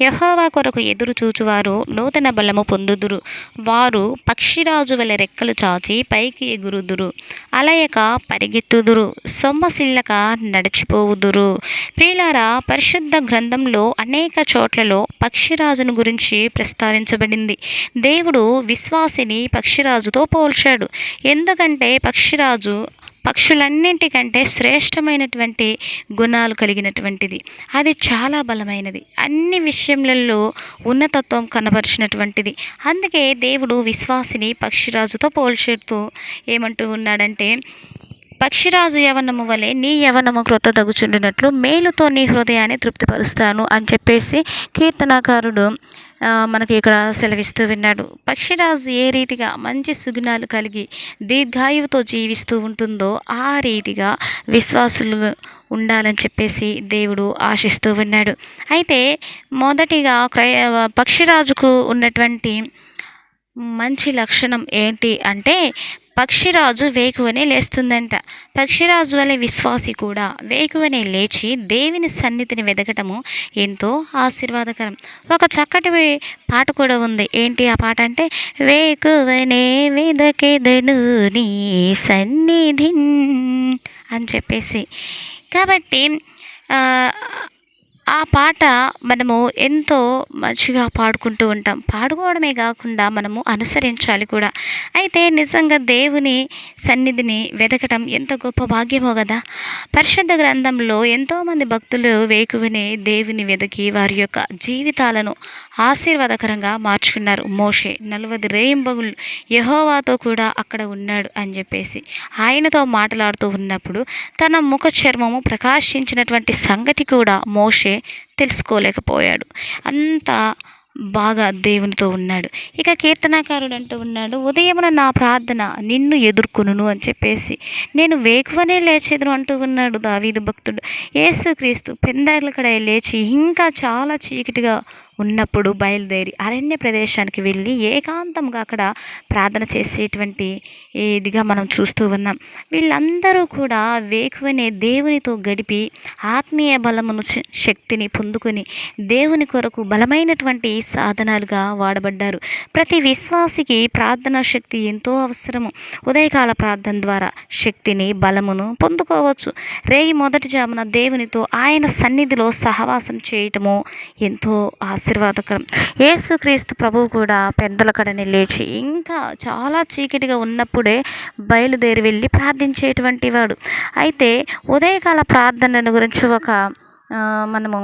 యహోవా కొరకు ఎదురు చూచువారు నూతన బలము పొందుదురు. వారు పక్షిరాజు వలె రెక్కలు చాచి పైకి ఎగురుదురు. అలయక పరిగెత్తుదురు. సొమ్మసిల్లక నడిచిపోవుదురు. ప్రియులారా పరిశుద్ధ గ్రంథంలో అనేక చోట్లలో పక్షిరాజును గురించి ప్రస్తావించబడింది. దేవుడు విశ్వాసిని పక్షిరాజుతో పోల్చాడు. ఎందుకంటే పక్షిరాజు పక్షులన్నింటికంటే శ్రేష్టమైనటువంటి గుణాలు కలిగినటువంటిది. అది చాలా బలమైనది. అన్ని విషయములలో ఉన్నతత్వం కనబరిచినటువంటిది. అందుకే దేవుడు విశ్వాసిని పక్షిరాజుతో పోల్చేస్తూ ఏమంటూ ఉన్నాడంటే పక్షిరాజు యవనము వలె నీ యవనము క్రొత్త తగుచుండినట్లు మేలుతో నీ హృదయాన్ని తృప్తిపరుస్తాను అని చెప్పేసి కీర్తనాకారుడు మనకి ఇక్కడ సెలవిస్తూ విన్నాడు. పక్షిరాజు ఏ రీతిగా మంచి సుగుణాలు కలిగి దీర్ఘాయువుతో జీవిస్తూ ఉంటుందో ఆ రీతిగా విశ్వాసులు ఉండాలని చెప్పేసి దేవుడు ఆశిస్తూ ఉన్నాడు అయితే మొదటిగా క్రయ పక్షిరాజుకు ఉన్నటువంటి మంచి లక్షణం ఏంటి అంటే పక్షిరాజు వేకువనే లేస్తుందంట. పక్షిరాజు వలె విశ్వాసి కూడా వేకువనే లేచి దేవుని సన్నిధిని వెదకటము ఎంతో ఆశీర్వాదకరం. ఒక చక్కటి పాట కూడా ఉంది. ఏంటి ఆ పాట అంటే వేకువనే వెదకెదను నీ సన్నిధి అని చెప్పేసి. కాబట్టి ఆ, పాట మనము ఎంతో మంచిగా పాడుకుంటూ ఉంటాం. పాడుకోవడమే కాకుండా మనము అనుసరించాలి కూడా. అయితే నిజంగా దేవుని సన్నిధిని వెతకటం ఎంత గొప్ప భాగ్యమో కదా. పరిశుద్ధ గ్రంథంలో ఎంతోమంది భక్తులు వేకువనే దేవుని వెతికి వారి యొక్క జీవితాలను ఆశీర్వాదకరంగా మార్చుకున్నారు. మోషే నలవది రేయింబగులు యహోవాతో కూడా అక్కడ ఉన్నాడు అని చెప్పేసి. ఆయనతో మాట్లాడుతూ ఉన్నప్పుడు తన ముఖ చర్మము ప్రకాశించినటువంటి సంగతి కూడా మోషే తెలుసుకోలేకపోయాడు. అంత బాగా దేవునితో ఉన్నాడు. ఇక కీర్తనాకారుడు అంటూ ఉన్నాడు ఉదయమున నా ప్రార్థన నిన్ను ఎదుర్కొనును అని చెప్పేసి నేను వేకువనే లేచేదును అంటూ ఉన్నాడు దావీదు భక్తుడు. యేసుక్రీస్తు పెందలకడ లేచి ఇంకా చాలా చీకటిగా ఉన్నప్పుడు బయలుదేరి అరణ్య ప్రదేశానికి వెళ్ళి ఏకాంతంగా అక్కడ ప్రార్థన చేసేటువంటి ఇదిగా మనం చూస్తూ ఉన్నాం. వీళ్ళందరూ కూడా వేకువనే దేవునితో గడిపి ఆత్మీయ బలమును శక్తిని పొందుకొని దేవుని కొరకు బలమైనటువంటి సాధనాలుగా వాడబడ్డారు. ప్రతి విశ్వాసికి ప్రార్థనా శక్తి ఎంతో అవసరము. ఉదయకాల ప్రార్థన ద్వారా శక్తిని బలమును పొందుకోవచ్చు. రేయి మొదటి జామున దేవునితో ఆయన సన్నిధిలో సహవాసం చేయటము ఎంతో ఆశీర్వాదకరం. యేసుక్రీస్తు ప్రభువు కూడా పెద్దల కడని లేచి ఇంకా చాలా చీకటిగా ఉన్నప్పుడే బయలుదేరి వెళ్ళి ప్రార్థించేటువంటి వాడు అయితే ఉదయకాల ప్రార్థనను గురించి ఒక మనము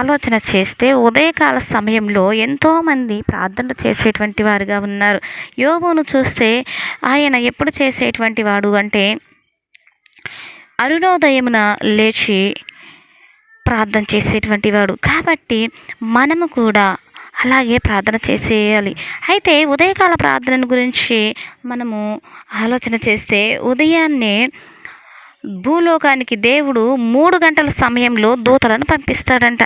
ఆలోచన చేస్తే ఉదయకాల సమయంలో ఎంతోమంది ప్రార్థనలు చేసేటువంటి వారుగా ఉన్నారు. యోగును చూస్తే ఆయన ఎప్పుడు చేసేటువంటి వాడు అంటే అరుణోదయమున లేచి ప్రార్థన చేసేటువంటి వాడు. కాబట్టి మనము కూడా అలాగే ప్రార్థన చేసేయాలి. అయితే ఉదయకాల ప్రార్థన గురించి మనము ఆలోచన చేస్తే ఉదయాన్నే భూలోకానికి దేవుడు మూడు గంటల సమయంలో దూతలను పంపిస్తాడంట.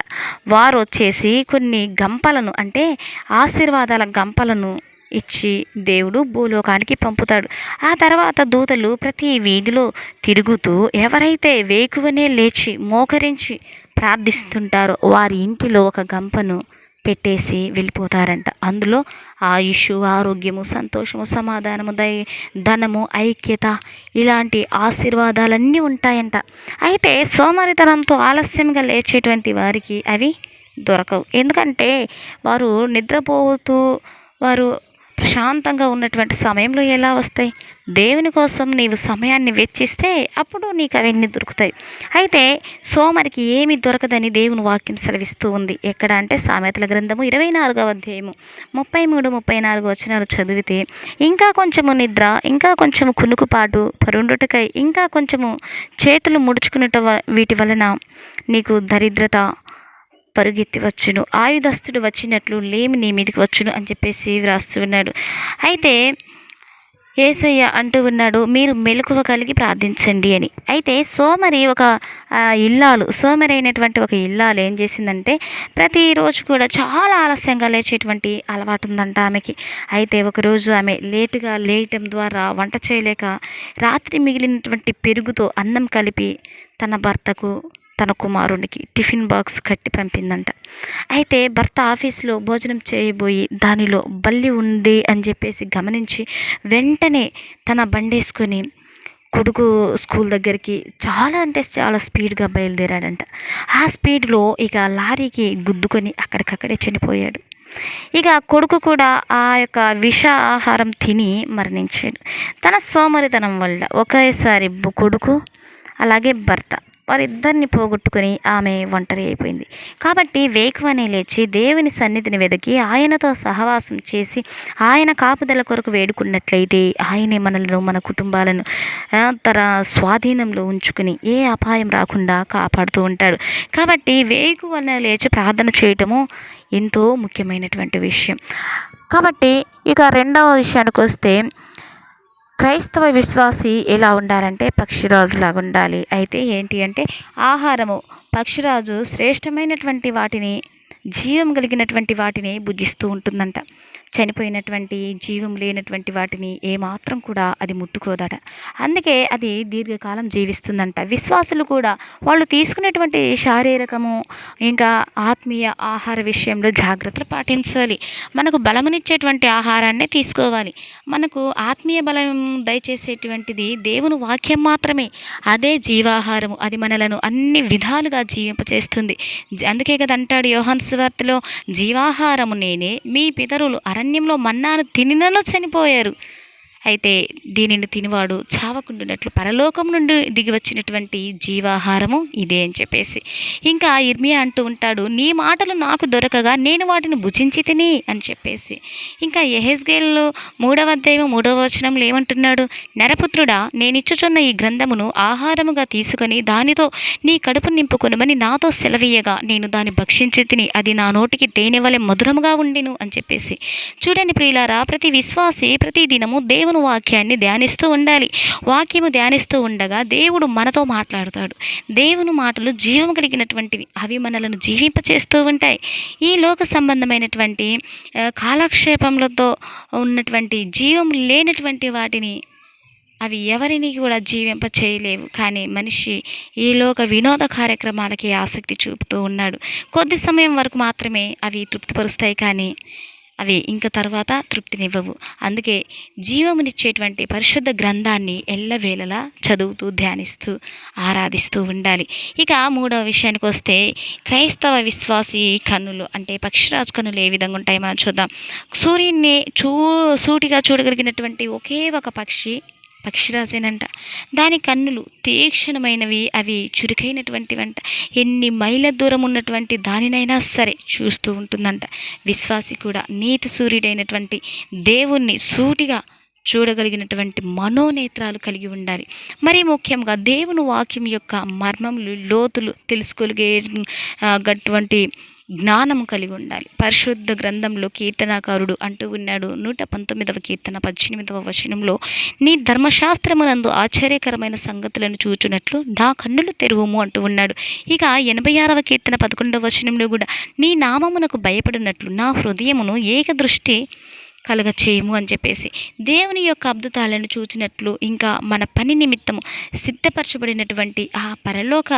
వారు వచ్చేసి కొన్ని గంపలను అంటే ఆశీర్వాదాల గంపలను ఇచ్చి దేవుడు భూలోకానికి పంపుతాడు. ఆ తర్వాత దూతలు ప్రతి వీధిలో తిరుగుతూ ఎవరైతే వేకువనే లేచి మోకరించి ప్రార్థిస్తుంటారో. వారి ఇంటిలో ఒక గంపను పెట్టేసి వెళ్ళిపోతారంట. అందులో ఆయుష్ ఆరోగ్యము సంతోషము సమాధానము దయ ధనము ఐక్యత ఇలాంటి ఆశీర్వాదాలన్నీ ఉంటాయంట. అయితే సోమరితనంతో ఆలస్యంగా లేచేటువంటి వారికి అవి దొరకవు. ఎందుకంటే వారు నిద్రపోతూ వారు ప్రశాంతంగా ఉన్నటువంటి సమయంలో ఎలా వస్తాయి? దేవుని కోసం నీవు సమయాన్ని వెచ్చిస్తే అప్పుడు నీకు అవన్నీ దొరుకుతాయి. అయితే సోమరికి ఏమి దొరకదని దేవుని వాక్యం సెలవిస్తూ ఉంది. ఎక్కడ అంటే సామెతల గ్రంథము ఇరవై నాలుగవ అధ్యాయము ముప్పై మూడు ముప్పై నాలుగు వచనాలు చదివితే ఇంకా కొంచెము నిద్ర ఇంకా కొంచెము కునుకుపాటు పరుండుటకై ఇంకా కొంచెము చేతులు ముడుచుకునేట వీటి వలన నీకు దరిద్రత పరుగెత్తి వచ్చును. ఆయుధస్తుడు వచ్చినట్లు లేమి నీ మీదకి వచ్చును అని చెప్పేసి వ్రాస్తూ ఉన్నాడు. అయితే ఏసయ్య అంటూ ఉన్నాడు మీరు మెలకువ కలిగి ప్రార్థించండి అని. అయితే సోమరి ఒక ఇల్లాలు సోమరి అయినటువంటి ఒక ఇల్లాలు ఏం చేసిందంటే ప్రతిరోజు కూడా చాలా ఆలస్యంగా లేచేటువంటి అలవాటు ఉందంట ఆమెకి. అయితే ఒకరోజు ఆమె లేటుగా లేయటం ద్వారా వంట చేయలేక రాత్రి మిగిలినటువంటి పెరుగుతో అన్నం కలిపి తన భర్తకు తన కుమారునికి టిఫిన్ బాక్స్ కట్టి పంపిందంట. అయితే భర్త ఆఫీస్లో భోజనం చేయబోయి దానిలో బల్లి ఉంది అని చెప్పేసి గమనించి వెంటనే తన బండేసుకొని కొడుకు స్కూల్ దగ్గరికి చాలా అంటే చాలా స్పీడ్గా బయలుదేరాడంట. ఆ స్పీడ్లో ఇక లారీకి గుద్దుకొని అక్కడికక్కడే చనిపోయాడు. ఇక కొడుకు కూడా ఆ యొక్క విష ఆహారం తిని మరణించాడు. తన సోమరితనం వల్ల ఒకేసారి కొడుకు అలాగే భర్త వారిద్దరిని పోగొట్టుకుని ఆమె ఒంటరి అయిపోయింది. కాబట్టి వేకువనే లేచి దేవుని సన్నిధిని వెతికి ఆయనతో సహవాసం చేసి ఆయన కాపుదల కొరకు వేడుకున్నట్లయితే ఆయనే మనలను మన కుటుంబాలను తన స్వాధీనంలో ఉంచుకుని ఏ అపాయం రాకుండా కాపాడుతూ ఉంటాడు. కాబట్టి వేకువన లేచి ప్రార్థన చేయటము ఎంతో ముఖ్యమైనటువంటి విషయం. కాబట్టి ఇక రెండవ విషయానికి వస్తే క్రైస్తవ విశ్వాసి ఎలా ఉండాలంటే పక్షిరాజులాగా ఉండాలి అయితే ఏంటి అంటే ఆహారము పక్షిరాజు శ్రేష్టమైనటువంటి వాటిని జీవం కలిగినటువంటి వాటిని భుజిస్తూ ఉంటుందంట. చనిపోయినటువంటి జీవం లేనటువంటి వాటిని ఏమాత్రం కూడా అది ముట్టుకోదట. అందుకే అది దీర్ఘకాలం జీవిస్తుందంట. విశ్వాసులు కూడా వాళ్ళు తీసుకునేటువంటి శారీరకము ఇంకా ఆత్మీయ ఆహార విషయంలో జాగ్రత్తలు పాటించాలి. మనకు బలమునిచ్చేటువంటి ఆహారాన్ని తీసుకోవాలి. మనకు ఆత్మీయ బలం దయచేసేటువంటిది దేవుని వాక్యం మాత్రమే. అదే జీవాహారము. అది మనలను అన్ని విధాలుగా జీవింపచేస్తుంది. అందుకే కదా అంటాడు సువార్తలో జీవాహారము నేనే మీ పితరులు అరణ్యంలో మన్నాను తినినను చనిపోయారు. అయితే దీనిని తినివాడు చావకుండునట్లు పరలోకం నుండి దిగి వచ్చినటువంటి జీవాహారము ఇదే అని చెప్పేసి. ఇంకా ఇర్మియా అంటూ ఉంటాడు నీ మాటలు నాకు దొరకగా నేను వాటిని భుజించి తిని అని చెప్పేసి. ఇంకా ఎహెస్గేల్ మూడవ అధ్యాయం మూడవ వచనంలో ఏమంటున్నాడు నరపుత్రుడా నేనిచ్చుచున్న ఈ గ్రంథమును ఆహారముగా తీసుకొని దానితో నీ కడుపు నింపుకొనమని నాతో సెలవీయగా. నేను దాన్ని భక్షించి తిని అది నా నోటికి తేనె వలె మధురముగా ఉండిను అని చెప్పేసి. చూడండి ప్రియులారా ప్రతి విశ్వాసి ప్రతి దినము దేవుని వాక్యాన్ని ధ్యానిస్తూ ఉండాలి. వాక్యము ధ్యానిస్తూ ఉండగా దేవుడు మనతో మాట్లాడుతాడు. దేవుని మాటలు జీవం కలిగినటువంటివి అవి మనలను జీవింపచేస్తూ ఉంటాయి. ఈ లోక సంబంధమైనటువంటి కాలక్షేపములతో ఉన్నటువంటి జీవం లేనటువంటి వాటిని అవి ఎవరిని కూడా జీవింప చేయలేవు కానీ మనిషి ఈ లోక వినోద కార్యక్రమాలకి ఆసక్తి చూపుతూ ఉన్నాడు. కొద్ది సమయం వరకు మాత్రమే అవి తృప్తిపరుస్తాయి కానీ అవి ఇంకా తర్వాత తృప్తినివ్వవు. అందుకే జీవమునిచ్చేటువంటి పరిశుద్ధ గ్రంథాన్ని ఎల్లవేళలా చదువుతూ ధ్యానిస్తూ ఆరాధిస్తూ ఉండాలి. ఇక మూడవ విషయానికి వస్తే క్రైస్తవ విశ్వాసి కన్నులు అంటే పక్షిరాజు కన్నులు ఏ విధంగా ఉంటాయి మనం చూద్దాం. సూర్యుడిని చూ సూటిగా చూడగలిగినటువంటి ఒకే ఒక పక్షి పక్షిరాజేనంట దాని కన్నులు తీక్షణమైనవి అవి చురుకైనటువంటివంట. ఎన్ని మైళ్ళ దూరం ఉన్నటువంటి దానినైనా సరే చూస్తూ ఉంటుందంట. విశ్వాసి కూడా నీతి సూర్యుడైనటువంటి దేవుణ్ణి సూటిగా చూడగలిగినటువంటి మనోనేత్రాలు కలిగి ఉండాలి. మరి ముఖ్యంగా దేవుని వాక్యం యొక్క మర్మములు లోతులు తెలుసుకోగలిగే గటువంటి జ్ఞానం కలిగి ఉండాలి. పరిశుద్ధ గ్రంథంలో కీర్తనాకారుడు అంటూ ఉన్నాడు నూట పంతొమ్మిదవ కీర్తన పద్దెనిమిదవ వచనంలో నీ ధర్మశాస్త్రమునందు ఆశ్చర్యకరమైన సంగతులను చూచున్నట్లు నా కన్నులు తెరువుము అంటూ ఉన్నాడు. ఇక ఎనభై ఆరవ కీర్తన పదకొండవ వచనంలో కూడా నీ నామమునకు భయపడినట్లు నా హృదయమును ఏక కలగచేయము అని చెప్పేసి. దేవుని యొక్క అద్భుతాలను చూచినట్లు ఇంకా మన పని నిమిత్తము సిద్ధపరచబడినటువంటి ఆ పరలోక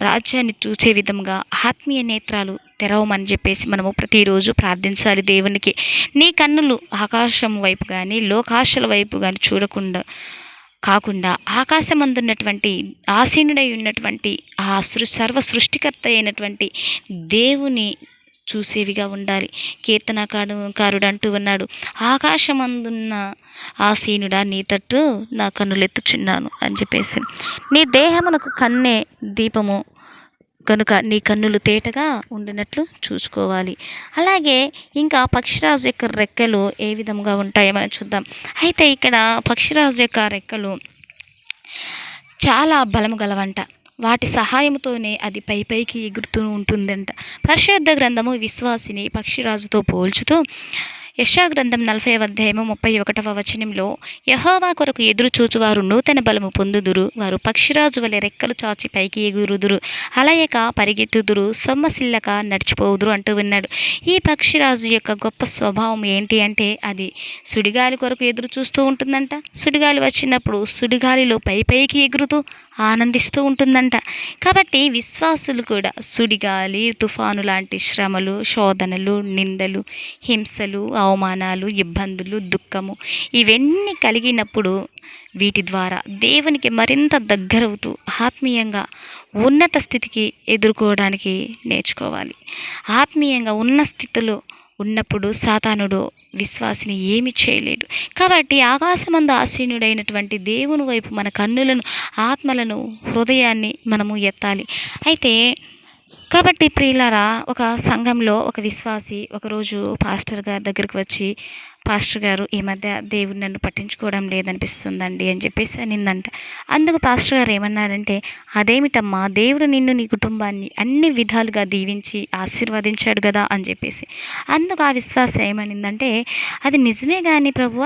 రాజ్యాన్ని చూసే విధంగా ఆత్మీయ నేత్రాలు తెరవమని చెప్పేసి మనము ప్రతిరోజు ప్రార్థించాలి దేవునికి. నీ కన్నులు ఆకాశం వైపు కానీ లోకాశల వైపు కానీ చూడకుండా కాకుండా ఆకాశమందున్నటువంటి ఆసీనుడై ఉన్నటువంటి ఆ సృ సర్వ సృష్టికర్త అయినటువంటి దేవుని చూసేవిగా ఉండాలి. కీర్తనకాడు కారుడు అంటూ ఉన్నాడు ఆకాశమందున్న ఆసీనుడా నీ తట్టు నా కన్నులెత్తుచున్నాను అని చెప్పేసి. నీ దేహమునకు కన్నే దీపము కనుక నీ కన్నులు తేటగా ఉండినట్లు చూసుకోవాలి. అలాగే ఇంకా పక్షిరాజు యొక్క రెక్కలు ఏ విధంగా ఉంటాయో మనం చూద్దాం. అయితే ఇక్కడ పక్షిరాజు యొక్క రెక్కలు చాలా బలము గలవంట. వాటి సహాయంతోనే అది పై పైకి ఎగురుతూ ఉంటుందంట. పరిశుద్ధ గ్రంథము విశ్వాసిని పక్షిరాజుతో పోల్చుతూ యశా గ్రంథం నలభై అధ్యాయము ముప్పై ఒకటవ వచనంలో యహోవా కొరకు ఎదురు చూచువారు నూతన బలము పొందుదురు వారు పక్షిరాజు వలె రెక్కలు చాచి పైకి ఎగురుదురు అలయక పరిగెత్తుదురు సొమ్మసిల్లక నడిచిపోదురు అంటూ ఉన్నాడు ఈ పక్షిరాజు యొక్క గొప్ప స్వభావం ఏంటి అంటే అది సుడిగాలి కొరకు ఎదురు చూస్తూ ఉంటుందంట. సుడిగాలి వచ్చినప్పుడు సుడిగాలిలో పై పైకి ఎగురుతూ ఆనందిస్తూ ఉంటుందంట. కాబట్టి విశ్వాసులు కూడా సుడిగాలి తుఫాను లాంటి శ్రమలు శోధనలు నిందలు హింసలు అవమానాలు ఇబ్బందులు దుఃఖము ఇవన్నీ కలిగినప్పుడు వీటి ద్వారా దేవునికి మరింత దగ్గరవుతూ ఆత్మీయంగా ఉన్నత స్థితికి ఎదుర్కోవడానికి నేర్చుకోవాలి. ఆత్మీయంగా ఉన్న స్థితిలో ఉన్నప్పుడు సాతానుడు విశ్వాసిని ఏమి చేయలేడు. కాబట్టి ఆకాశమందు ఆసీనుడైనటువంటి దేవుని వైపు మన కన్నులను ఆత్మలను హృదయాన్ని మనము ఎత్తాలి. అయితే కాబట్టి ప్రియులారా ఒక సంఘంలో ఒక విశ్వాసి ఒకరోజు పాస్టర్ గారి దగ్గరికి వచ్చి పాస్టర్ గారు ఈ మధ్య దేవుడు నన్ను పట్టించుకోవడం లేదనిపిస్తుందండి అని చెప్పేసి అనిందంట. అందుకు పాస్టర్ గారు ఏమన్నాడంటే అదేమిటమ్మా దేవుడు నిన్ను నీ కుటుంబాన్ని అన్ని విధాలుగా దీవించి ఆశీర్వదించాడు కదా అని చెప్పేసి. అందుకు ఆ విశ్వాసం ఏమనిందంటే అది నిజమే కానీ ప్రభు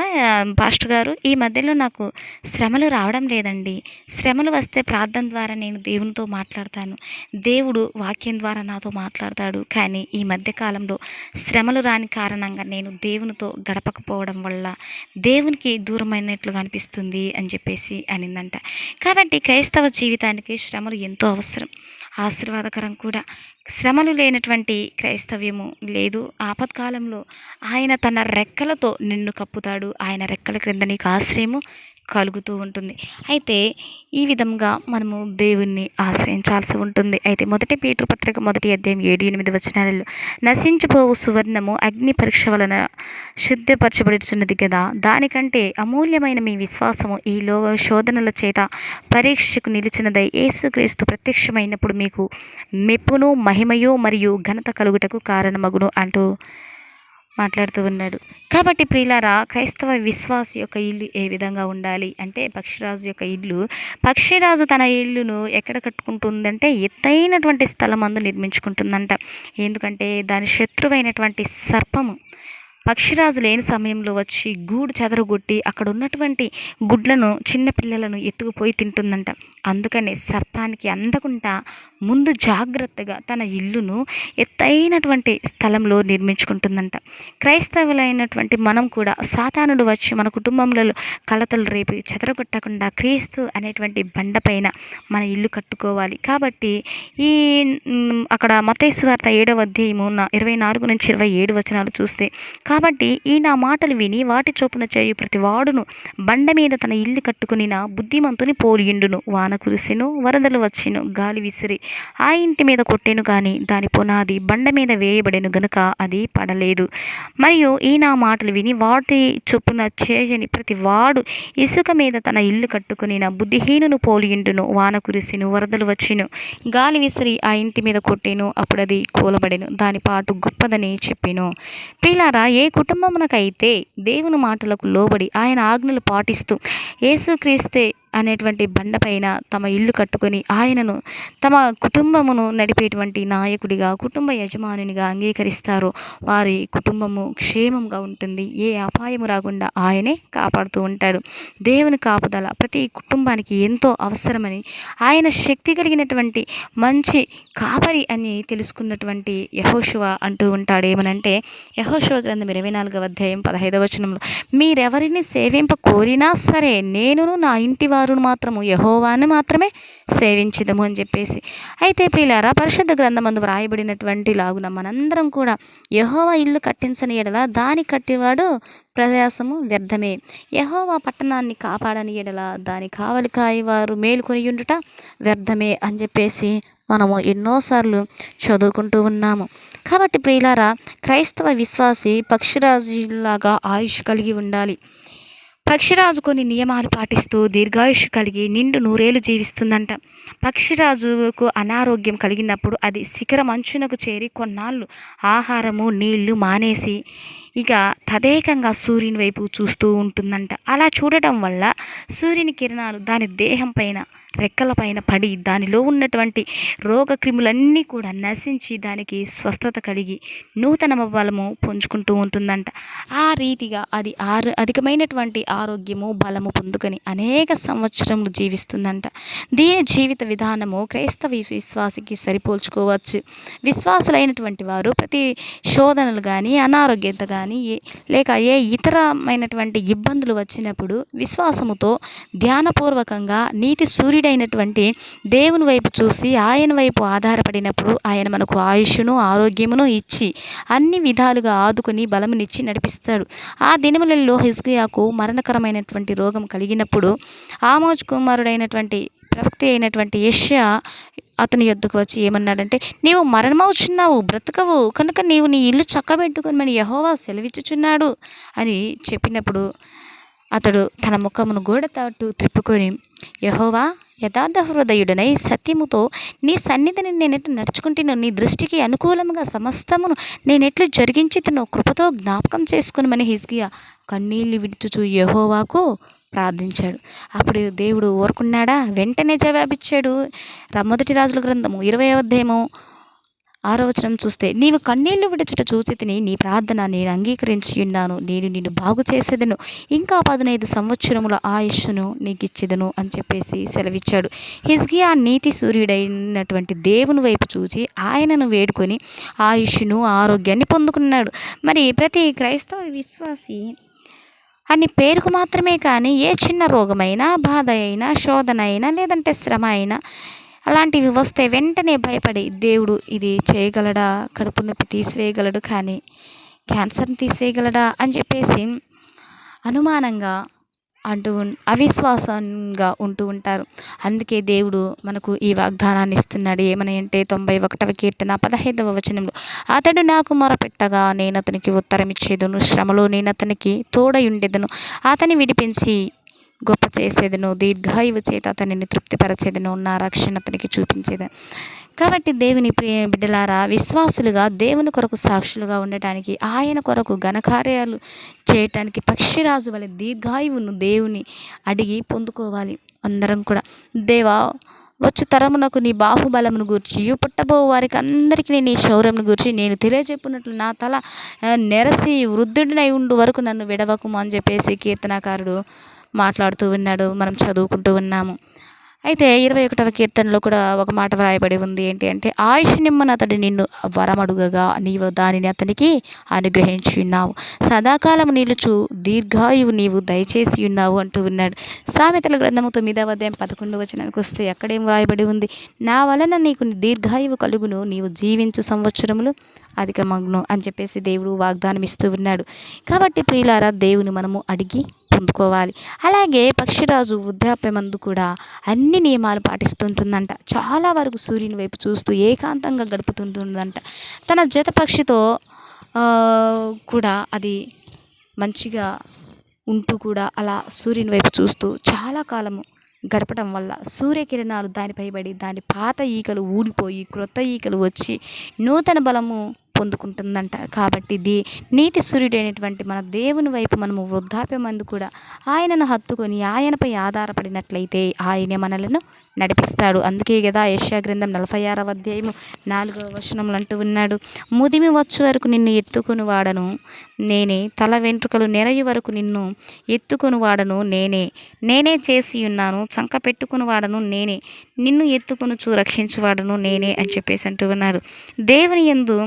పాస్టర్ గారు ఈ మధ్యలో నాకు శ్రమలు రావడం లేదండి. శ్రమలు వస్తే ప్రార్థన ద్వారా నేను దేవునితో మాట్లాడతాను. దేవుడు వాక్యం ద్వారా నాతో మాట్లాడతాడు. కానీ ఈ మధ్య కాలంలో శ్రమలు రాని కారణంగా నేను దేవునితో గడప గడపకపోవడం వల్ల దేవునికి దూరమైనట్లుగా అనిపిస్తుంది అని చెప్పేసి అనిందంట. కాబట్టి క్రైస్తవ జీవితానికి శ్రమలు ఎంతో అవసరం. ఆశీర్వాదకరం కూడా. శ్రమలు లేనటువంటి క్రైస్తవ్యము లేదు. ఆపత్కాలంలో ఆయన తన రెక్కలతో నిన్ను కప్పుతాడు. ఆయన రెక్కల క్రింద నీకు ఆశ్రయము. కలుగుతూ ఉంటుంది. అయితే ఈ విధంగా మనము దేవుణ్ణి ఆశ్రయించాల్సి ఉంటుంది. అయితే మొదటి పీతృపత్రిక మొదటి అధ్యాయం ఏడు ఎనిమిది వచనాలలో నశించిపోవు సువర్ణము అగ్ని పరీక్ష వలన శుద్ధపరచబడుచున్నది కదా దానికంటే అమూల్యమైన మీ విశ్వాసము ఈ లోక శోధనల చేత పరీక్షకు నిలిచినదై యేసుక్రీస్తు ప్రత్యక్షమైనప్పుడు మీకు మెప్పును మహిమయో మరియు ఘనత కలుగుటకు కారణమగును అంటూ మాట్లాడుతూ ఉన్నాడు. కాబట్టి ప్రియులారా క్రైస్తవ విశ్వాస యొక్క ఇల్లు ఏ విధంగా ఉండాలి? అంటే పక్షిరాజు యొక్క ఇల్లు. పక్షిరాజు తన ఇల్లును ఎక్కడ కట్టుకుంటుందంటే ఎత్తైనటువంటి స్థలం అందు నిర్మించుకుంటుందంట. ఎందుకంటే దాని శత్రువైనటువంటి సర్పము పక్షిరాజు లేని సమయంలో వచ్చి గూడు చెదరగొట్టి అక్కడ ఉన్నటువంటి గుడ్లను చిన్న పిల్లలను ఎత్తుకుపోయి తింటుందంట. అందుకనే సర్పానికి అందకుండా ముందు జాగ్రత్తగా తన ఇల్లును ఎత్తైనటువంటి స్థలంలో నిర్మించుకుంటుందంట. క్రైస్తవులైనటువంటి మనం కూడా సాతానుడు వచ్చి మన కుటుంబంలో కలతలు రేపు చెదరగొట్టకుండా క్రీస్తు అనేటువంటి బండపైన మన ఇల్లు కట్టుకోవాలి. కాబట్టి ఈ అక్కడ మతేశ్వార్త ఏడవ అధ్యాయము ఇరవై నాలుగు నుంచి ఇరవై ఏడు వచనాలు చూస్తే కాబట్టి ఈ నా మాటలు విని వాటి చొప్పున చేయు ప్రతి వాడును. బండ మీద తన ఇల్లు కట్టుకునిన బుద్ధిమంతుని పోలియుండును. వాన కురిసెను వరదలు వచ్చిను గాలి విసిరి. ఆ ఇంటి మీద కొట్టెను కానీ దాని పునాది బండ మీద వేయబడెను గనుక అది పడలేదు. మరియు ఈ నా మాటలు విని వాటి చొప్పున చేయని ప్రతి వాడు ఇసుక మీద తన ఇల్లు కట్టుకునిన బుద్ధిహీనును పోలియుండును. వాన కురిసెను వరదలు వచ్చిను గాలి విసిరి ఆ ఇంటి మీద కొట్టెను అప్పుడది కూలబడెను. దాని పాటు గొప్పదని చెప్పెను. ప్రిలారా ఏ ఏ కుటుంబమునకైతే దేవుని మాటలకు లోబడి ఆయన ఆజ్ఞలు పాటిస్తూ యేసుక్రీస్తే అనేటువంటి బండపైన తమ ఇల్లు కట్టుకొని ఆయనను తమ కుటుంబమును నడిపేటువంటి నాయకుడిగా కుటుంబ యజమానునిగా అంగీకరిస్తారు. వారి కుటుంబము క్షేమంగా ఉంటుంది. ఏ అపాయము రాకుండా ఆయనే కాపాడుతూ ఉంటాడు. దేవుని కాపుదల ప్రతి కుటుంబానికి ఎంతో అవసరమని ఆయన శక్తి కలిగినటువంటి మంచి కాపరి అని తెలుసుకున్నటువంటి యహోశివ అంటూ ఉంటాడు. ఏమనంటే యహోశివ గ్రంథం ఇరవై నాలుగవ అధ్యాయం పదహైదవ వచనంలో మీరెవరిని సేవింప కోరినా సరే నేనును నా ఇంటి వారును మాత్రము యహోవాను మాత్రమే సేవించదము అని చెప్పేసి. అయితే ప్రియులారా పరిశుద్ధ గ్రంథమందు వ్రాయబడినటువంటి లాగున మనందరం కూడా యహోవా ఇల్లు కట్టించని ఎడల దాని కట్టివాడు ప్రయాసము వ్యర్థమే. యహోవా పట్టణాన్ని కాపాడని ఎడల దాని కావలికాయి వారు మేలుకొని ఉండుట వ్యర్థమే అని చెప్పేసి మనము ఎన్నోసార్లు చదువుకుంటూ ఉన్నాము. కాబట్టి ప్రియులారా క్రైస్తవ విశ్వాసి పక్షిరాజులాగా ఆయుష్ కలిగి ఉండాలి. పక్షిరాజు కొన్ని నియమాలు పాటిస్తూ దీర్ఘాయుష్ కలిగి నిండు నూరేలు జీవిస్తుందంట. పక్షిరాజుకు అనారోగ్యం కలిగినప్పుడు అది శిఖరం అంచునకు చేరి కొన్నాళ్ళు ఆహారము నీళ్ళు మానేసి ఇక తదేకంగా సూర్యుని వైపు చూస్తూ ఉంటుందంట. అలా చూడటం వల్ల సూర్యుని కిరణాలు దాని దేహం పైన రెక్కలపైన పడి దానిలో ఉన్నటువంటి రోగక్రిములన్నీ కూడా నశించి దానికి స్వస్థత కలిగి నూతన బలము పుంజుకుంటూ ఉంటుందంట. ఆ రీతిగా అది ఆరు అధికమైనటువంటి ఆరోగ్యము బలము పొందుకొని అనేక సంవత్సరములు జీవిస్తుందంట. దీని జీవిత విధానము క్రైస్తవ విశ్వాసికి సరిపోల్చుకోవచ్చు. విశ్వాసులైనటువంటి వారు ప్రతి శోధనలు కానీ అనారోగ్యత కానీ ఏ లేక ఏ ఇతరమైనటువంటి ఇబ్బందులు వచ్చినప్పుడు విశ్వాసముతో ధ్యానపూర్వకంగా నీతి సూర్యుడైనటువంటి దేవుని వైపు చూసి ఆయన వైపు ఆధారపడినప్పుడు ఆయన మనకు ఆయుష్ను ఆరోగ్యమును ఇచ్చి అన్ని విధాలుగా ఆదుకుని బలమునిచ్చి నడిపిస్తాడు. ఆ దినములలో హిజ్కియాకు మరణకరమైనటువంటి రోగం కలిగినప్పుడు ఆమోజ్ కుమారుడైనటువంటి ప్రవక్తి అయినటువంటి యష్యా అతని యొద్దకు వచ్చి ఏమన్నాడంటే నీవు మరణమవుచున్నావు బ్రతకవు కనుక నీవు నీ ఇల్లు చక్కబెట్టుకొని యహోవా సెలవిచ్చుచున్నాడు అని చెప్పినప్పుడు అతడు తన ముఖమును గోడ తాటు త్రిప్పుకొని యహోవా యథార్థ హృదయుడనై సత్యముతో నీ సన్నిధిని నేనెట్లు నడుచుకుంటున్నాను. నీ దృష్టికి అనుకూలముగా సమస్తమును నేనెట్లు జరిగించితనో కృపతో జ్ఞాపకం చేసుకునమని హిజ్గియా కన్నీళ్ళు విడుచుచు యహోవాకు ప్రార్థించాడు. అప్పుడు దేవుడు ఊరుకున్నాడా? వెంటనే జవాబిచ్చాడు. రా- మొదటి రాజుల గ్రంథము ఇరవై అధ్యాయము ఆరో వచనం చూస్తే నీవు కన్నీళ్ళు విడచుట చూచి తిని నీ ప్రార్థన నేను అంగీకరించి ఉన్నాను. నేను నిన్ను బాగు చేసేదను. ఇంకా పదునైదు సంవత్సరముల ఆయుష్ను నీకు ఇచ్చేదను అని చెప్పేసి సెలవిచ్చాడు. హిజ్గియా నీతి సూర్యుడైనటువంటి దేవుని వైపు చూచి ఆయనను వేడుకొని ఆయుష్ను ఆరోగ్యాన్ని పొందుకున్నాడు. మరి ప్రతి క్రైస్తవ విశ్వాసి అని పేరుకు మాత్రమే కానీ ఏ చిన్న రోగమైనా బాధ అయినా శోధన అయినా లేదంటే శ్రమ అయినా అలాంటివి వస్తే వెంటనే భయపడి దేవుడు ఇది చేయగలడా? కడుపు నొప్పి తీసివేయగలడు కానీ క్యాన్సర్ని తీసివేయగలడా? అని చెప్పేసి అనుమానంగా అంటూ అవిశ్వాసంగా ఉంటూ ఉంటారు. అందుకే దేవుడు మనకు ఈ వాగ్దానాన్ని ఇస్తున్నాడు. ఏమని అంటే తొంభై ఒకటవ కీర్తన పదహైదవ వచనంలో అతడు నాకు మొరపెట్టగా నేను అతనికి ఉత్తరం ఇచ్చేదను శ్రమలో నేను అతనికి తోడయుండేదను అతని విడిపించి గొప్ప చేసేదను దీర్ఘాయువు చేత అతనిని తృప్తిపరచేదను నా రక్షణ అతనికి చూపించేదను కాబట్టి దేవుని ప్రియ బిడ్డలారా విశ్వాసులుగా దేవుని కొరకు సాక్షులుగా ఉండటానికి ఆయన కొరకు ఘనకార్యాలు చేయటానికి పక్షిరాజు వలె దీర్ఘాయువును దేవుని అడిగి పొందుకోవాలి. అందరం కూడా. దేవా వచ్చు తరమునకు నీ బాహుబలమును గూర్చి పుట్టబో వారికి అందరికీ నీ శౌర్యమును గూర్చి నేను తెలియజెప్పినట్లు నా తల నెరసి వృద్ధుడినై ఉండు వరకు నన్ను విడవకుము అని చెప్పేసి కీర్తనాకారుడు మాట్లాడుతూ ఉన్నాడు మనం చదువుకుంటూ ఉన్నాము అయితే ఇరవై ఒకటవ కీర్తనలో కూడా ఒక మాట వ్రాయబడి ఉంది. ఏంటి అంటే ఆయుష్ నిమ్మను అతడు నిన్ను వరమడుగగా నీవు దానిని అతనికి అనుగ్రహించి ఉన్నావు సదాకాలం నిలుచు దీర్ఘాయువు నీవు దయచేసి ఉన్నావు అంటూ ఉన్నాడు సామెతల గ్రంథము తొమ్మిదవ అధ్యాయం పదకొండు వచనానికి వస్తే అక్కడేం వ్రాయబడి ఉంది? నా వలన నీకు దీర్ఘాయువు కలుగును నీవు జీవించు సంవత్సరములు అధిక మగ్నం అని చెప్పేసి దేవుడు వాగ్దానం ఇస్తూ ఉన్నాడు కాబట్టి ప్రియులారా దేవుని మనము అడిగి పొందుకోవాలి. అలాగే పక్షిరాజు వృద్ధాప్యమందు కూడా అన్ని నియమాలు పాటిస్తుంటుందంట. చాలా వరకు సూర్యుని వైపు చూస్తూ ఏకాంతంగా గడుపుతుంటుందంట. తన జత పక్షితో కూడా అది మంచిగా ఉంటూ కూడా అలా సూర్యుని వైపు చూస్తూ చాలా కాలము గడపడం వల్ల సూర్యకిరణాలు దానిపై పడి దాని పాత ఈకలు ఊడిపోయి క్రొత్త ఈకలు వచ్చి నూతన బలము పొందుకుంటుందంట. కాబట్టి దీ నీతి సూర్యుడైనటువంటి మన దేవుని వైపు మనము వృద్ధాప్యమందు కూడా ఆయనను హత్తుకొని ఆయనపై ఆధారపడినట్లయితే ఆయనే మనలను నడిపిస్తాడు. అందుకే కదా యశాగ్రంథం నలభై ఆరవ అధ్యాయము నాలుగవ వచనములు అంటూ ఉన్నాడు ముదిమి వచ్చు వరకు నిన్ను ఎత్తుకొని వాడను నేనే తల వెంట్రుకలు నెరయి వరకు నిన్ను ఎత్తుకొని వాడను నేనే నేనే చేసి ఉన్నాను చంక పెట్టుకుని వాడను నేనే నిన్ను ఎత్తుకొని చూ రక్షించువాడను నేనే అని చెప్పేసి అంటూ ఉన్నారు దేవుని యందు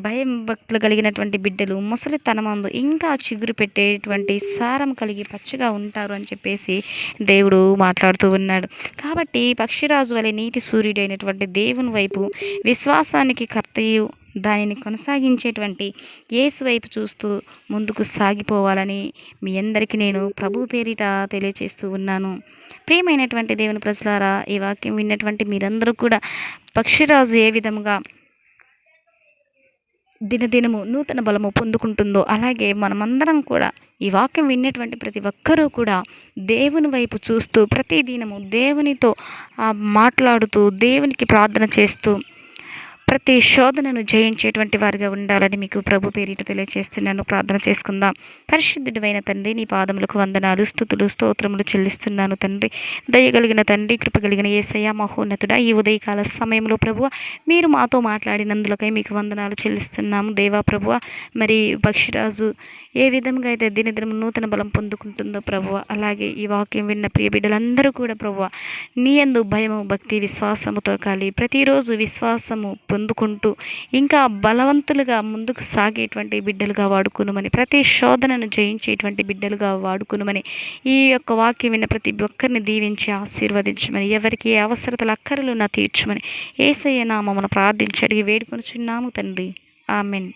భయం భక్తులు కలిగినటువంటి బిడ్డలు ముసలితనమందు ఇంకా చిగురు పెట్టేటువంటి సారం కలిగి పచ్చగా ఉంటారు అని చెప్పేసి దేవుడు మాట్లాడుతూ ఉన్నాడు. కాబట్టి పక్షిరాజు వలె నీతి సూర్యుడైనటువంటి దేవుని వైపు విశ్వాసానికి కర్తయు దానిని కొనసాగించేటువంటి యేసు వైపు చూస్తూ ముందుకు సాగిపోవాలని మీ అందరికీ నేను ప్రభు పేరిట తెలియచేస్తూ ఉన్నాను. ప్రియమైనటువంటి దేవుని ప్రజలారా ఈ వాక్యం విన్నటువంటి మీరందరూ కూడా పక్షిరాజు ఏ విధముగా దినదినము నూతన బలము పొందుకుంటుందో అలాగే మనమందరం కూడా ఈ వాక్యం విన్నటువంటి ప్రతి ఒక్కరూ కూడా దేవుని వైపు చూస్తూ ప్రతి దినము దేవునితో మాట్లాడుతూ దేవునికి ప్రార్థన చేస్తూ ప్రతి శోధనను జయించేటువంటి వారిగా ఉండాలని మీకు ప్రభు పేరిట తెలియజేస్తున్నాను ప్రార్థన చేసుకుందాం. పరిశుద్ధుడైన తండ్రి నీ పాదములకు వందనాలు స్థుతులు స్తోత్రములు చెల్లిస్తున్నాను తండ్రి. దయగలిగిన తండ్రి కృపగలిగిన ఏసయ్య మహోన్నతుడ ఈ ఉదయకాల సమయంలో ప్రభువ మీరు మాతో మాట్లాడినందులకై మీకు వందనాలు చెల్లిస్తున్నాము. దేవా ప్రభువ మరి పక్షిరాజు ఏ విధంగా అయితే దినదినం నూతన బలం పొందుకుంటుందో ప్రభువ అలాగే ఈ వాక్యం విన్న ప్రియ బిడ్డలందరూ కూడా ప్రభువ నీ ఎందు భయము భక్తి విశ్వాసముతో కాలి. ప్రతిరోజు విశ్వాసము పొందుకుంటూ ఇంకా బలవంతులుగా ముందుకు సాగేటువంటి బిడ్డలుగా వాడుకునుమని ప్రతి శోధనను జయించేటువంటి బిడ్డలుగా వాడుకునుమని ఈ యొక్క వాక్యం విన్న ప్రతి ఒక్కరిని దీవించి ఆశీర్వదించమని ఎవరికి ఏ అవసరతలు అక్కరలు నా తీర్చమని ఏసయ్య నామమును ప్రార్థించి అడిగి వేడుకొనుచున్నాము తండ్రి. ఆమెన్.